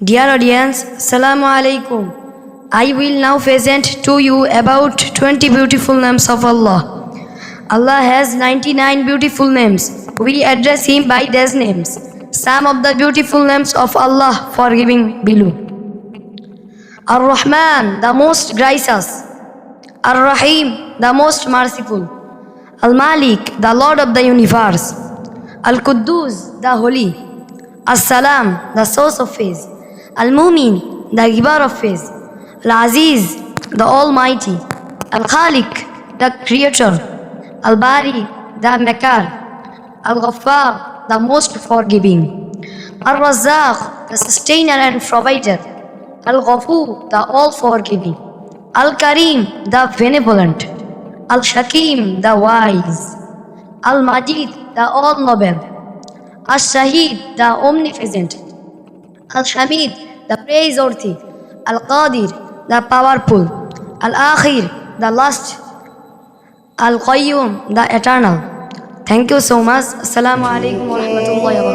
Dear audience, Assalamu alaikum. I will now present to you about 20 beautiful names of Allah. Allah has 99 beautiful names. We address Him by these names. Some of the beautiful names of Allah for giving below. Ar-Rahman, the most gracious. Ar-Rahim, the most merciful. Al-Malik, the Lord of the universe. Al-Quddus, the holy. As-Salam, the source of faith. Al-Mumin, the giver of faith. Al-Aziz, the almighty. Al Khalik, the creator. Al-Bari, the maker. Al-Ghaffar, the most forgiving. Al-Razzaq, the sustainer and provider. Al-Ghafur, the all-forgiving. Al-Karim, the benevolent. Al-Shakim, the wise. Al-Majid, the all-noble. Al-Shahid, the omnipresent. Al-Shamid, the praiseworthy. Al-Qadir, the powerful. Al-Akhir, the last. Al-Qayyum, the eternal. Thank you so much. Assalamu alaikum wa rahmatullahi wa.